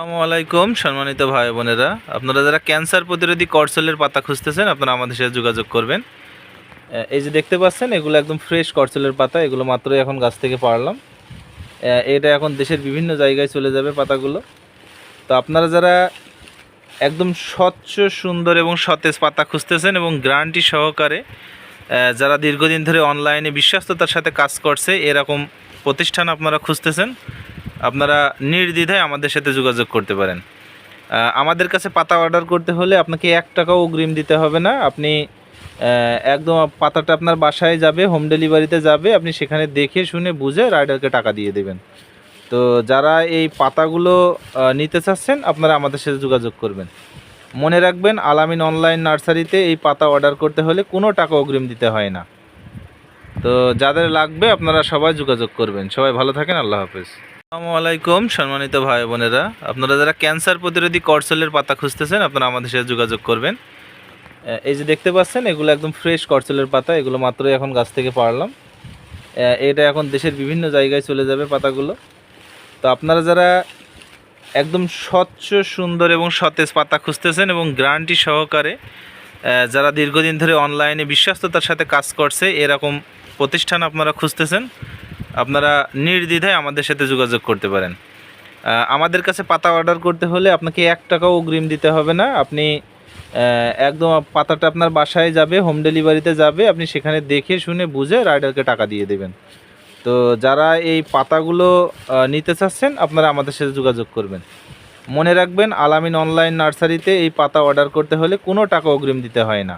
আসসালামু আলাইকুম, সম্মানিত ভাই বোনেরা। আপনারা যারা ক্যান্সার প্রতিরোধী করসলের পাতা খুঁজতেছেন, আপনারা আমাদের সাথে যোগাযোগ করবেন। এই যে দেখতে পাচ্ছেন, এগুলো একদম ফ্রেশ করসলের পাতা, এগুলো মাত্রই এখন গাছ থেকে পারলাম। এটা এখন দেশের বিভিন্ন জায়গায় চলে যাবে পাতাগুলো। তো আপনারা যারা একদম স্বচ্ছ, সুন্দর এবং সতেজ পাতা খুঁজতেছেন এবং গ্রান্টি সহকারে যারা দীর্ঘদিন ধরে অনলাইনে বিশ্বস্ততার সাথে কাজ করছে, এরকম প্রতিষ্ঠান আপনারা খুঁজতেছেন আপনারা নির্দ্বিধায় আমাদের সাথে যোগাযোগ করতে পারেন। আমাদের কাছে পাতা অর্ডার করতে হলে আপনাকে এক টাকাও অগ্রিম দিতে হবে না। আপনি একদম পাতাটা আপনার বাসায় যাবে হোম ডেলিভারিতে যাবে, আপনি সেখানে দেখে শুনে বুঝে রাইডারকে টাকা দিয়ে দেবেন। তো যারা এই পাতাগুলো নিতে চাচ্ছেন, আপনারা আমাদের সাথে যোগাযোগ করবেন। মনে রাখবেন, আলামিন অনলাইন নার্সারিতে এই পাতা অর্ডার করতে হলে কোনো টাকা অগ্রিম দিতে হয় না। তো যাদের লাগবে, আপনারা সবাই যোগাযোগ করবেন। সবাই ভালো থাকেন, আল্লাহ হাফেজ। আসসালামু আলাইকুম, সম্মানিত ভাই বোনেরা। আপনারা যারা ক্যান্সার প্রতিরোধী করসলের পাতা খুঁজতেছেন, আপনারা আমাদের সাথে যোগাযোগ করবেন। এই যে দেখতে পাচ্ছেন, এগুলো একদম ফ্রেশ করসলের পাতা, এগুলো মাত্রই এখন গাছ থেকে পারলাম। এটা এখন দেশের বিভিন্ন জায়গায় চলে যাবে পাতাগুলো। তো আপনারা যারা একদম স্বচ্ছ, সুন্দর এবং সতেজ পাতা খুঁজতেছেন এবং গ্যারান্টি সহকারে যারা দীর্ঘদিন ধরে অনলাইনে বিশ্বস্ততার সাথে কাজ করছে, এরকম প্রতিষ্ঠান আপনারা খুঁজতেছেন আপনারা নির্দ্বিধায় আমাদের সাথে যোগাযোগ করতে পারেন। আমাদের কাছে পাতা অর্ডার করতে হলে আপনাকে এক টাকাও অগ্রিম দিতে হবে না। আপনি একদম পাতাটা আপনার বাসায় যাবে হোম ডেলিভারিতে যাবে, আপনি সেখানে দেখে শুনে বুঝে রাইডারকে টাকা দিয়ে দেবেন। তো যারা এই পাতাগুলো নিতে চাচ্ছেন, আপনারা আমাদের সাথে যোগাযোগ করবেন। মনে রাখবেন, আলামিন অনলাইন নার্সারিতে এই পাতা অর্ডার করতে হলে কোনো টাকা অগ্রিম দিতে হয় না।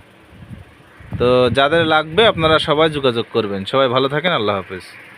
তো যাদের লাগবে, আপনারা সবাই যোগাযোগ করবেন। সবাই ভালো থাকেন, আল্লাহ হাফেজ।